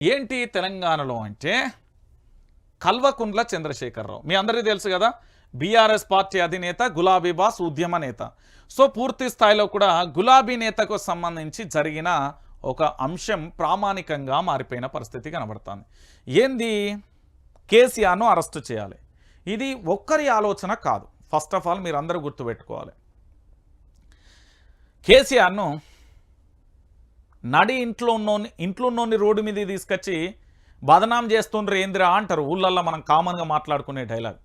ఏంటి తెలంగాణలో అంటే కల్వకుండ్ల చంద్రశేఖరరావు. మీ అందరికీ తెలుసు కదా బీఆర్ఎస్ పార్టీ అధినేత గులాబీ బాస్ ఉద్యమ నేత. సో పూర్తి స్థాయిలో కూడా గులాబీ నేతకు సంబంధించి జరిగిన ఒక అంశం ప్రామాణికంగా మారిపోయిన పరిస్థితి కనబడుతుంది. ఏంది? కేసీఆర్ను అరెస్టు చేయాలి. ఇది ఒక్కరి ఆలోచన కాదు. ఫస్ట్ ఆఫ్ ఆల్ మీరు అందరూ గుర్తుపెట్టుకోవాలి. కేసీఆర్ను నడి ఇంట్లో ఉన్నోని ఇంట్లో ఉన్నోని రోడ్డు మీద తీసుకొచ్చి బదనాం చేస్తుండ్రు ఏందిరా అంటారు. ఊళ్ళల్లో మనం కామన్గా మాట్లాడుకునే డైలాగ్.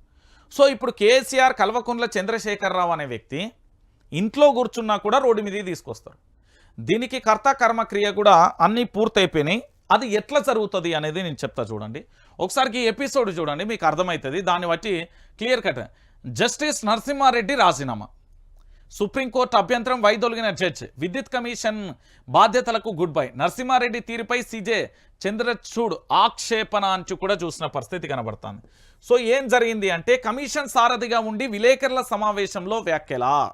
సో ఇప్పుడు కేసీఆర్ కల్వకుంట్ల చంద్రశేఖరరావు అనే వ్యక్తి ఇంట్లో కూర్చున్నా కూడా రోడ్డు మీద తీసుకొస్తారు. దీనికి కర్త కర్మక్రియ కూడా అన్నీ పూర్తయిపోయినాయి. అది ఎట్లా జరుగుతుంది అనేది నేను చెప్తా చూడండి. ఒకసారికి ఎపిసోడ్ చూడండి మీకు అర్థమవుతుంది. దాన్ని బట్టి క్లియర్ కట్. జస్టిస్ నరసింహారెడ్డి రాజీనామా. సుప్రీంకోర్టు అభ్యంతరం వైదొలిగిన జడ్జ్. విద్యుత్ కమిషన్ బాధ్యతలకు గుడ్ బై. నరసింహారెడ్డి తీరుపై సీజే చంద్రచూడ్ ఆక్షేపణ అంచు కూడా చూసిన పరిస్థితి కనబడుతుంది. సో ఏం జరిగింది అంటే కమిషన్ సారథిగా ఉండి విలేకరుల సమావేశంలో వ్యాఖ్యలా.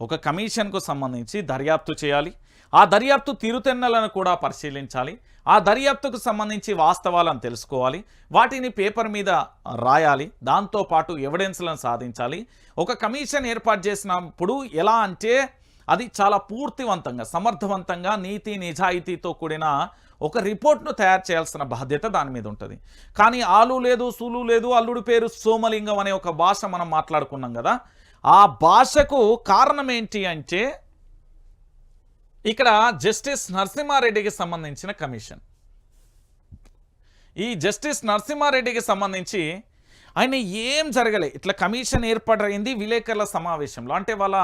ఒక కమిషన్కు సంబంధించి దర్యాప్తు చేయాలి. ఆ దర్యాప్తు తీరుతెన్నలను కూడా పరిశీలించాలి. ఆ దర్యాప్తుకు సంబంధించి వాస్తవాలను తెలుసుకోవాలి. వాటిని పేపర్ మీద రాయాలి. దాంతోపాటు ఎవిడెన్స్లను సాధించాలి. ఒక కమిషన్ ఏర్పాటు చేసినప్పుడు ఎలా అంటే అది చాలా పూర్తివంతంగా సమర్థవంతంగా నీతి నిజాయితీతో కూడిన ఒక రిపోర్ట్ను తయారు చేయాల్సిన బాధ్యత దాని మీద ఉంటుంది. కానీ ఆలు లేదు సూలు లేదు అల్లుడి పేరు సోమలింగం అనే ఒక భాష మనం మాట్లాడుకున్నాం కదా. ఆ భాషకు కారణం ఏంటి అంటే ఇక్కడ జస్టిస్ నరసింహారెడ్డికి సంబంధించిన కమిషన్. ఈ జస్టిస్ నరసింహారెడ్డికి సంబంధించి ఆయన ఏం జరగలే? ఇట్లా కమిషన్ ఏర్పడైంది విలేకరుల సమావేశంలో. అంటే వాళ్ళ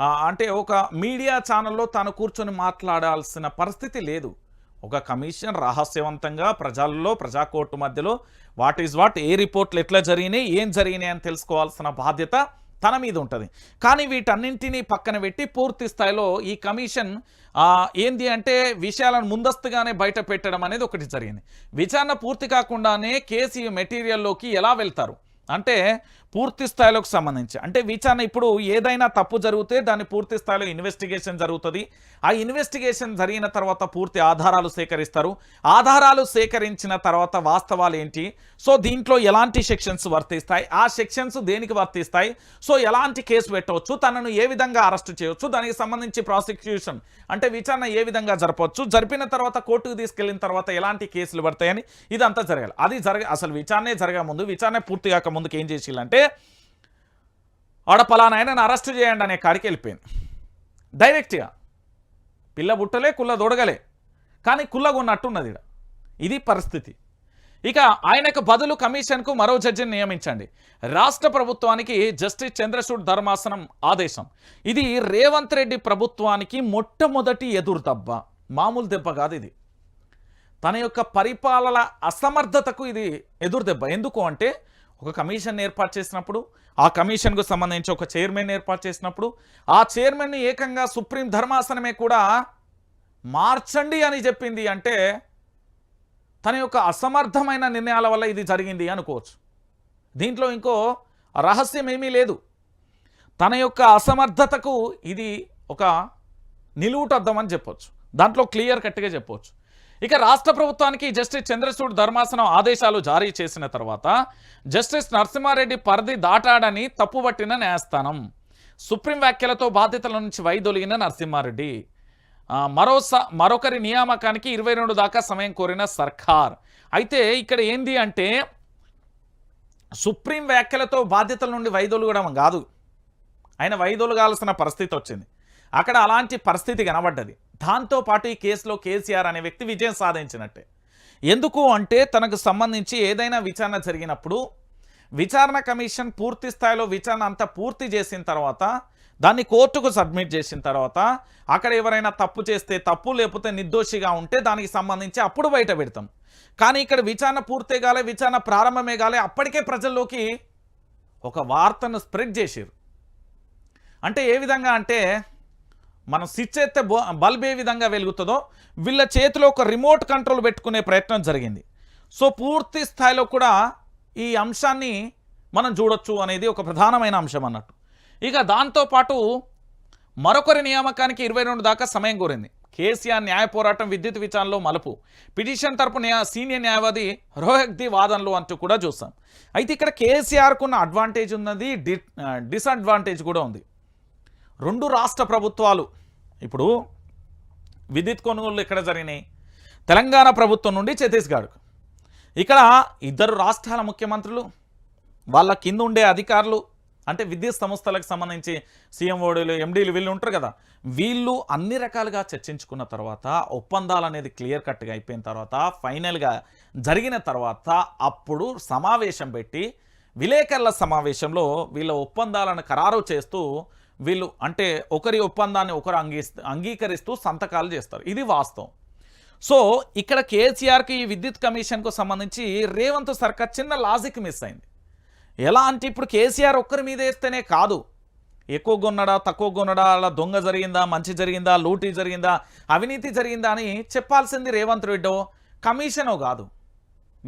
అంటే ఒక మీడియా ఛానల్లో తాను కూర్చొని మాట్లాడాల్సిన పరిస్థితి లేదు. ఒక కమిషన్ రహస్యవంతంగా ప్రజల్లో ప్రజాకోర్టు మధ్యలో వాట్ ఈజ్ వాట్ ఏ రిపోర్ట్లు ఎట్లా జరిగినాయి ఏం జరిగినాయి అని తెలుసుకోవాల్సిన బాధ్యత తన మీద ఉంటుంది. కానీ వీటన్నింటినీ పక్కన పెట్టి పూర్తి స్థాయిలో ఈ కమిషన్ ఏంది అంటే విషయాలను ముందస్తుగానే బయట పెట్టడం అనేది ఒకటి జరిగింది. విచారణ పూర్తి కాకుండానే కేసు మెటీరియల్లోకి ఎలా వెళ్తారు? అంటే పూర్తి స్థాయిలోకి సంబంధించి. అంటే విచారణ ఇప్పుడు ఏదైనా తప్పు జరిగితే దాన్ని పూర్తి స్థాయిలో ఇన్వెస్టిగేషన్ జరుగుతుంది. ఆ ఇన్వెస్టిగేషన్ జరిగిన తర్వాత పూర్తి ఆధారాలు సేకరిస్తారు. ఆధారాలు సేకరించిన తర్వాత వాస్తవాలు ఏంటి? సో దీంట్లో ఎలాంటి సెక్షన్స్ వర్తిస్తాయి? ఆ సెక్షన్స్ దేనికి వర్తిస్తాయి? సో ఎలాంటి కేసు పెట్టవచ్చు? తనను ఏ విధంగా అరెస్ట్ చేయవచ్చు దానికి సంబంధించి ప్రాసిక్యూషన్ అంటే విచారణ ఏ విధంగా జరపవచ్చు? జరిపిన తర్వాత కోర్టుకు తీసుకెళ్ళిన తర్వాత ఎలాంటి కేసులు పడతాయని ఇదంతా జరగాలి. అది జరగ అసలు విచారణే జరగ ముందు విచారణ పూర్తి కాక ముందుకు ఏం చేసిల్లంటే ఆడ పలానా అరెస్ట్ చేయండి అనే కాడికి వెళ్ళిపోయింది. డైరెక్ట్గా పిల్ల బుట్టలే కుల్ల దొడగలే. కానీ కుల్లగొన్నట్టున్నది ఈడ. ఇది పరిస్థితి. ఇక ఆయనకు బదులు కమిషన్కు మరో జడ్జిని నియమించండి. రాష్ట్ర ప్రభుత్వానికి జస్టిస్ చంద్రచూడ్ ధర్మాసనం ఆదేశం. ఇది రేవంత్ రెడ్డి ప్రభుత్వానికి మొట్టమొదటి ఎదురు దెబ్బ. మామూలు దెబ్బ కాదు ఇది. తన యొక్క పరిపాలన అసమర్థతకు ఇది ఎదురు దెబ్బ. ఎందుకు అంటే ఒక కమిషన్ ఏర్పాటు చేసినప్పుడు ఆ కమిషన్కు సంబంధించి ఒక చైర్మన్ ఏర్పాటు చేసినప్పుడు ఆ చైర్మన్ని ఏకంగా సుప్రీం ధర్మాసనమే కూడా మార్చండి అని చెప్పింది అంటే తన యొక్క అసమర్థమైన నిర్ణయాల వల్ల ఇది జరిగింది అనుకోవచ్చు. దీంట్లో ఇంకో రహస్యం ఏమీ లేదు. తన యొక్క అసమర్థతకు ఇది ఒక నిలువుటద్దం అని చెప్పొచ్చు. దాంట్లో క్లియర్ కట్గా చెప్పవచ్చు ఇక రాష్ట్ర ప్రభుత్వానికి జస్టిస్ చంద్రచూడ్ ధర్మాసనం ఆదేశాలు జారీ చేసిన తర్వాత జస్టిస్ నరసింహారెడ్డి పరిధి దాటాడని తప్పుపట్టిన న్యాయస్థానం. సుప్రీం వ్యాఖ్యలతో బాధ్యతల నుంచి వైదొలిగిన నరసింహారెడ్డి. మరోసా మరొకరి నియామకానికి ఇరవై రెండు దాకా సమయం కోరిన సర్కార్. అయితే ఇక్కడ ఏంది అంటే సుప్రీం వ్యాఖ్యలతో బాధ్యతల నుండి వైదొలగడం కాదు. ఆయన వైదొలగాల్సిన పరిస్థితి వచ్చింది. అక్కడ అలాంటి పరిస్థితి కనబడ్డది. దాంతోపాటు ఈ కేసులో కేసీఆర్ అనే వ్యక్తి విజయం సాధించినట్టే. ఎందుకు అంటే తనకు సంబంధించి ఏదైనా విచారణ జరిగినప్పుడు విచారణ కమిషన్ పూర్తి స్థాయిలో విచారణ అంతా పూర్తి చేసిన తర్వాత దాన్ని కోర్టుకు సబ్మిట్ చేసిన తర్వాత అక్కడ ఎవరైనా తప్పు చేస్తే తప్పు లేకపోతే నిర్దోషిగా ఉంటే దానికి సంబంధించి అప్పుడు బయట పెడతాం. కానీ ఇక్కడ విచారణ పూర్తే కాలే విచారణ ప్రారంభమే కాలే అప్పటికే ప్రజల్లోకి ఒక వార్తను స్ప్రెడ్ చేసారు అంటే ఏ విధంగా అంటే మనం స్విచ్ ఎత్తే బల్బ్ ఏ విధంగా వెలుగుతుందో వీళ్ళ చేతిలో ఒక రిమోట్ కంట్రోల్ పెట్టుకునే ప్రయత్నం జరిగింది. సో పూర్తి స్థాయిలో కూడా ఈ అంశాన్ని మనం చూడొచ్చు అనేది ఒక ప్రధానమైన అంశం అన్నట్టు. ఇక దాంతోపాటు మరొకరి నియామకానికి ఇరవై రెండు దాకా సమయం కోరింది. కేసీఆర్ న్యాయ పోరాటం విద్యుత్ విచారణలో మలుపు. పిటిషన్ తరపు న్యాయ సీనియర్ న్యాయవాది రోహక్ది వాదనలు అంటూ కూడా చూస్తాం అయితే ఇక్కడ కేసీఆర్కు ఉన్న అడ్వాంటేజ్ ఉన్నది డి డిసడ్వాంటేజ్ కూడా ఉంది. రెండు రాష్ట్ర ప్రభుత్వాలు ఇప్పుడు విద్యుత్ కొనుగోలు ఎక్కడ జరిగినాయి? తెలంగాణ ప్రభుత్వం నుండి ఛత్తీస్గఢ్ ఇక్కడ ఇద్దరు రాష్ట్రాల ముఖ్యమంత్రులు వాళ్ళ కింద ఉండే అధికారులు అంటే విద్యుత్ సంస్థలకు సంబంధించి సీఎం ఓడీలు ఎండీలు వీళ్ళు ఉంటారు కదా వీళ్ళు అన్ని రకాలుగా చర్చించుకున్న తర్వాత ఒప్పందాలు అనేది క్లియర్ కట్గా అయిపోయిన తర్వాత ఫైనల్గా జరిగిన తర్వాత అప్పుడు సమావేశం పెట్టి విలేకరుల సమావేశంలో వీళ్ళ ఒప్పందాలను ఖరారు చేస్తూ వీళ్ళు అంటే ఒకరి ఒప్పందాన్ని ఒకరు అంగీ అంగీకరిస్తూ సంతకాలు చేస్తారు. ఇది వాస్తవం. సో ఇక్కడ కేసీఆర్కి ఈ విద్యుత్ కమిషన్కు సంబంధించి రేవంత్ సర్కార్ చిన్న లాజిక్ మిస్ అయింది. ఎలా అంటే ఇప్పుడు కేసీఆర్ ఒక్కరి మీద వేస్తేనే కాదు. ఎక్కువ కొన్నడా తక్కువ కొన్నడా అలా దొంగ జరిగిందా మంచి జరిగిందా లూటీ జరిగిందా అవినీతి జరిగిందా అని చెప్పాల్సింది రేవంత్ రెడ్డో కమిషనో కాదు.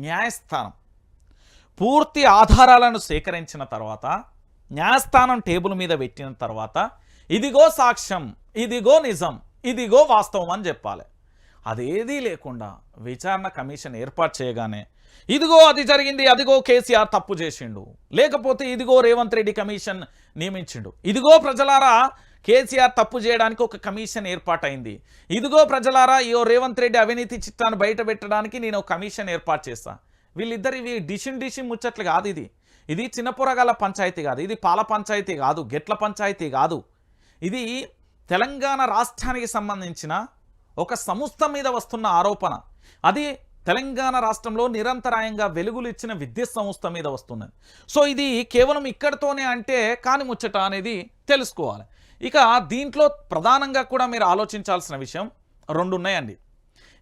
న్యాయస్థానం. పూర్తి ఆధారాలను సేకరించిన తర్వాత న్యాయస్థానం టేబుల్ మీద పెట్టిన తర్వాత ఇదిగో సాక్ష్యం ఇదిగో నిజం ఇదిగో వాస్తవం అని చెప్పాలి. అదేదీ లేకుండా విచారణ కమిషన్ ఏర్పాటు చేయగానే ఇదిగో అది జరిగింది అదిగో కేసీఆర్ తప్పు చేసిండు. లేకపోతే ఇదిగో రేవంత్ రెడ్డి కమిషన్ నియమించిండు. ఇదిగో ప్రజలారా కేసీఆర్ తప్పు చేయడానికి ఒక కమిషన్ ఏర్పాటైంది. ఇదిగో ప్రజలారా ఇయో రేవంత్ రెడ్డి అవినీతి చిట్టాన్ని బయట పెట్టడానికి నేను ఒక కమిషన్ ఏర్పాటు చేస్తాను వీళ్ళిద్దరు ఇవి డిషిన్ డిషిన్ ముచ్చట్లు కాదు ఇది. ఇది చిన్నపురగల పంచాయతీ కాదు. ఇది పాల పంచాయతీ కాదు. గెట్ల పంచాయతీ కాదు. ఇది తెలంగాణ రాష్ట్రానికి సంబంధించిన ఒక సంస్థ మీద వస్తున్న ఆరోపణ. అది తెలంగాణ రాష్ట్రంలో నిరంతరాయంగా వెలుగులు ఇచ్చిన విద్యుత్ సంస్థ మీద వస్తున్నది. సో ఇది కేవలం ఇక్కడితోనే అంటే కాని ముచ్చట అనేది తెలుసుకోవాలి. ఇక దీంట్లో ప్రధానంగా కూడా మీరు ఆలోచించాల్సిన విషయం రెండు ఉన్నాయండి.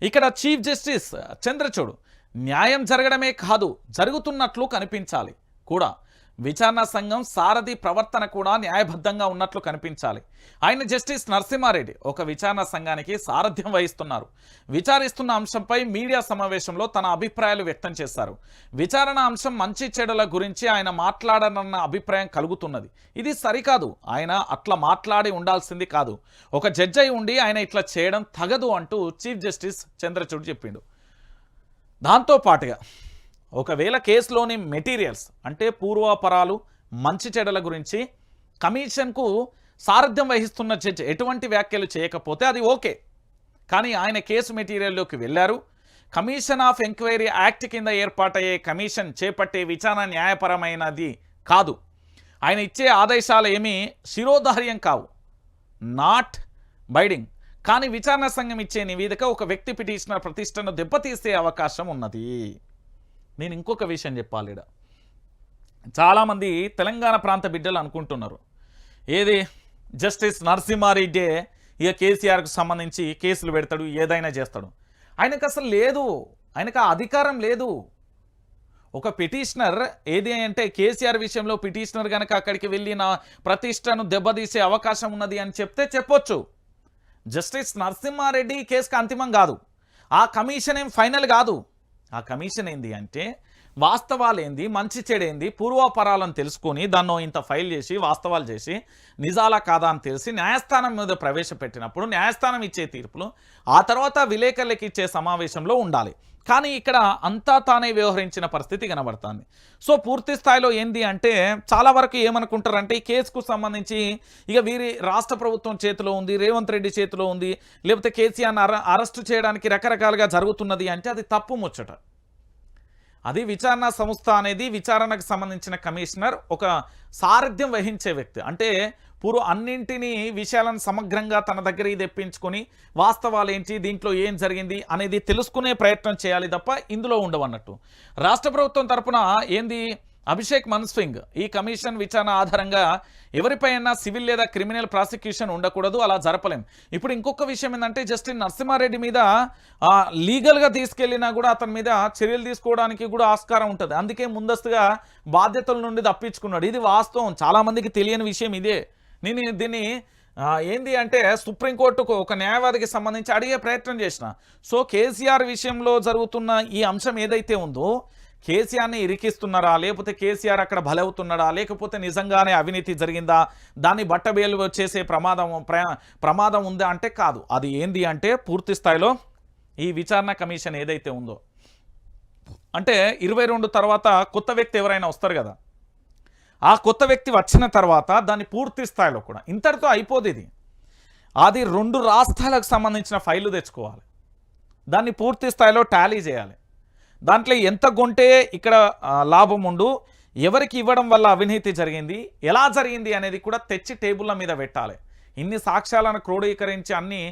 ఇక్కడ చీఫ్ జస్టిస్ చంద్రచూడు న్యాయం జరగడమే కాదు జరుగుతున్నట్లు కనిపించాలి. కూడా విచారణ సంఘం సారథి ప్రవర్తన కూడా న్యాయబద్ధంగా ఉన్నట్లు కనిపించాలి. ఆయన జస్టిస్ నరసింహారెడ్డి ఒక విచారణ సంఘానికి సారథ్యం వహిస్తున్నారు. విచారిస్తున్న అంశంపై మీడియా సమావేశంలో తన అభిప్రాయాలు వ్యక్తం చేశారు. విచారణ అంశం మంచి చెడుల గురించి ఆయన మాట్లాడనన్న అభిప్రాయం కలుగుతున్నది. ఇది సరికాదు. ఆయన అట్లా మాట్లాడి ఉండాల్సింది కాదు. ఒక జడ్జి అయి ఉండి ఆయన ఇట్లా చేయడం తగదు అంటూ చీఫ్ జస్టిస్ చంద్రచూడ్ చెప్పిండు. దాంతో పాటుగా ఒకవేళ కేసులోని మెటీరియల్స్ అంటే పూర్వాపరాలు మంచి చెడల గురించి కమిషన్కు సారథ్యం వహిస్తున్న జడ్జి ఎటువంటి వ్యాఖ్యలు చేయకపోతే అది ఓకే. కానీ ఆయన కేసు మెటీరియల్లోకి వెళ్ళారు. కమిషన్ ఆఫ్ ఎంక్వైరీ యాక్ట్ కింద ఏర్పాటయ్యే కమిషన్ చేపట్టే విచారణ న్యాయపరమైనది కాదు. ఆయన ఇచ్చే ఆదేశాలు ఏమీ శిరోధార్యం కావు. Not binding. కానీ విచారణ సంఘం ఇచ్చే నివేదిక ఒక వ్యక్తి పిటిషనర్ ప్రతిష్టను దెబ్బతీసే అవకాశం ఉన్నది. నేను ఇంకొక విషయం చెప్పాలి ఈడ. చాలామంది తెలంగాణ ప్రాంత బిడ్డలు అనుకుంటున్నారు. ఏది? జస్టిస్ నరసింహారెడ్డి ఇక కేసీఆర్కు సంబంధించి కేసులు పెడతాడు ఏదైనా చేస్తాడు. ఆయనకు అసలు లేదు. ఆయనకు ఆ అధికారం లేదు. ఒక పిటిషనర్ ఏది అంటే కేసీఆర్ విషయంలో పిటిషనర్ కనుక అక్కడికి వెళ్ళి నా ప్రతిష్టను దెబ్బతీసే అవకాశం ఉన్నది అని చెప్తే చెప్పొచ్చు. జస్టిస్ నరసింహారెడ్డి కేసుకు అంతిమం కాదు. ఆ కమిషన్ ఏం ఫైనల్ కాదు. ఆ కమిషన్ ఏంది అంటే వాస్తవాలు ఏంది మంచి చెడేంది పూర్వాపరాలను తెలుసుకొని దాన్నో ఇంత ఫైల్ చేసి వాస్తవాలు చేసి నిజాలా కాదా అని తెలిసి న్యాయస్థానం మీద ప్రవేశపెట్టినప్పుడు న్యాయస్థానం ఇచ్చే తీర్పులు ఆ తర్వాత విలేకరులకు ఇచ్చే సమావేశంలో ఉండాలి. కానీ ఇక్కడ అంతా తానే వ్యవహరించిన పరిస్థితి కనబడుతుంది. సో పూర్తి స్థాయిలో ఏంది అంటే చాలా వరకు ఏమనుకుంటారంటే ఈ కేసుకు సంబంధించి ఇక వీరి రాష్ట్ర ప్రభుత్వం చేతిలో ఉంది రేవంత్ రెడ్డి చేతిలో ఉంది లేకపోతే కేసీఆర్ని అరెస్టు చేయడానికి రకరకాలుగా జరుగుతున్నది అంటే అది తప్పు ముచ్చట. అది విచారణ సంస్థ అనేది విచారణకు సంబంధించిన కమిషనర్ ఒక సారథ్యం వహించే వ్యక్తి. అంటే పూర్వ అన్నింటినీ విషయాలను సమగ్రంగా తన దగ్గర తెప్పించుకొని వాస్తవాలు ఏంటి దీంట్లో ఏం జరిగింది అనేది తెలుసుకునే ప్రయత్నం చేయాలి తప్ప ఇందులో ఉండవన్నట్టు. రాష్ట్ర ప్రభుత్వం తరఫున ఏంది అభిషేక్ మన్స్వింగ్ ఈ కమిషన్ విచారణ ఆధారంగా ఎవరిపైనా సివిల్ లేదా క్రిమినల్ ప్రాసిక్యూషన్ ఉండకూడదు అలా జరపలేం. ఇప్పుడు ఇంకొక విషయం ఏంటంటే జస్టిన్ నరసింహారెడ్డి మీద లీగల్గా తీసుకెళ్ళినా కూడా అతని మీద చర్యలు తీసుకోవడానికి కూడా ఆస్కారం ఉంటుంది. అందుకే ముందస్తుగా బాధ్యతల నుండి తప్పించుకున్నాడు. ఇది వాస్తవం. చాలామందికి తెలియని విషయం ఇదే. నేను దీన్ని ఏంది అంటే సుప్రీంకోర్టుకు ఒక న్యాయవాదికి సంబంధించి అడిగే ప్రయత్నం చేసిన. సో కేసీఆర్ విషయంలో జరుగుతున్న ఈ అంశం ఏదైతే ఉందో కేసీఆర్ని ఇరికిస్తున్నారా? లేకపోతే కేసీఆర్ అక్కడ బలవుతున్నాడా? లేకపోతే నిజంగానే అవినీతి జరిగిందా? దాన్ని బట్టబేలు చేసే ప్రమాదం ప్ర- ప్రమాదం ఉందా అంటే కాదు. అది ఏంది అంటే పూర్తి స్థాయిలో ఈ విచారణ కమిషన్ ఏదైతే ఉందో. అంటే ఇరవై రెండు తర్వాత కొత్త వ్యక్తి ఎవరైనా వస్తారు కదా? ఆ కొత్త వ్యక్తి వచ్చిన తర్వాత దాన్ని పూర్తి స్థాయిలో కూడా. ఇంతటితో అయిపోదు ఇది. అది రెండు రాష్ట్రాలకు సంబంధించిన ఫైలు తెచ్చుకోవాలి. దాన్ని పూర్తి స్థాయిలో టాలీ చేయాలి. దాంట్లో ఎంత కొంటే ఇక్కడ లాభం ఉండు. ఎవరికి ఇవ్వడం వల్ల అవినీతి జరిగింది? ఎలా జరిగింది అనేది కూడా తెచ్చి టేబుల్ల మీద పెట్టాలి. ఇన్ని సాక్ష్యాలను క్రోడీకరించి అన్ని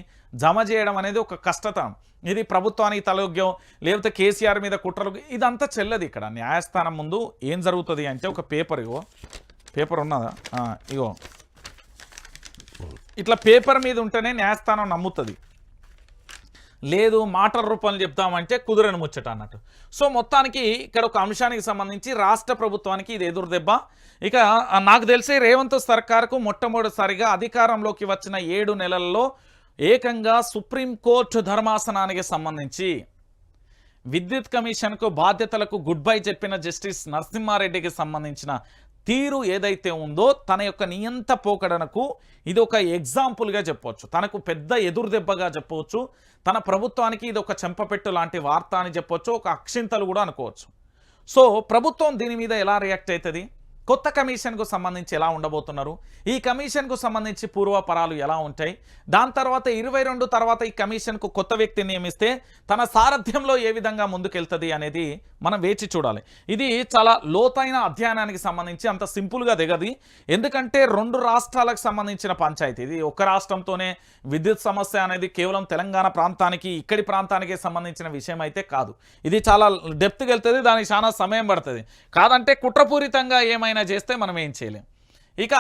జమ చేయడం అనేది ఒక కష్టతరం. ఇది ప్రభుత్వానికి తలయోగ్యం లేకపోతే కేసీఆర్ మీద కుట్రలు ఇదంతా చెల్లది ఇక్కడ. న్యాయస్థానం ముందు ఏం జరుగుతుంది అంటే ఒక పేపర్ ఇగో. పేపర్ ఉన్నదా? ఇగో. ఇట్లా పేపర్ మీద ఉంటేనే న్యాయస్థానం నమ్ముతుంది. లేదు మాటల రూపంలో చెప్తామంటే కుదరని ముచ్చట అన్నట్టు. సో మొత్తానికి ఇక్కడ ఒక అంశానికి సంబంధించి రాష్ట్ర ప్రభుత్వానికి ఇది ఎదురు దెబ్బ. ఇక నాకు తెలిసి రేవంత్ సర్కార్కు మొట్టమొదటిసారిగా అధికారంలోకి వచ్చిన ఏడు నెలల్లో ఏకంగా సుప్రీంకోర్టు ధర్మాసనానికి సంబంధించి విద్యుత్ కమిషన్కు బాధ్యతలకు గుడ్ బై చెప్పిన జస్టిస్ నరసింహారెడ్డికి సంబంధించిన తీరు ఏదైతే ఉందో తన యొక్క నియంత పోకడనకు ఇది ఒక ఎగ్జాంపుల్గా చెప్పవచ్చు. తనకు పెద్ద ఎదురు దెబ్బగా చెప్పవచ్చు. తన ప్రభుత్వానికి ఇది ఒక చెంపపెట్టు లాంటి వార్త అని చెప్పొచ్చు. ఒక అక్షింతలు కూడా అనుకోవచ్చు. సో ప్రభుత్వం దీని మీద ఎలా రియాక్ట్ అవుతుంది కొత్త కమిషన్కు సంబంధించి ఎలా ఉండబోతున్నారు? ఈ కమిషన్కు సంబంధించి పూర్వపరాలు ఎలా ఉంటాయి? దాని తర్వాత ఇరవై రెండు తర్వాత ఈ కమిషన్కు కొత్త వ్యక్తిని నియమిస్తే తన సారథ్యంలో ఏ విధంగా ముందుకెళ్తుంది అనేది మనం వేచి చూడాలి. ఇది చాలా లోతైన అధ్యయనానికి సంబంధించి అంత సింపుల్గా దిగది. ఎందుకంటే రెండు రాష్ట్రాలకు సంబంధించిన పంచాయతీ ఇది. ఒక రాష్ట్రంతోనే విద్యుత్ సమస్య అనేది కేవలం తెలంగాణ ప్రాంతానికి ఇక్కడి ప్రాంతానికి సంబంధించిన విషయం అయితే కాదు. ఇది చాలా డెప్త్కి వెళ్తుంది దానికి చాలా సమయం పడుతుంది. కాదంటే కుట్రపూరితంగా ఏమైనా చేస్తే మనం ఏం చేయలేం. ఇక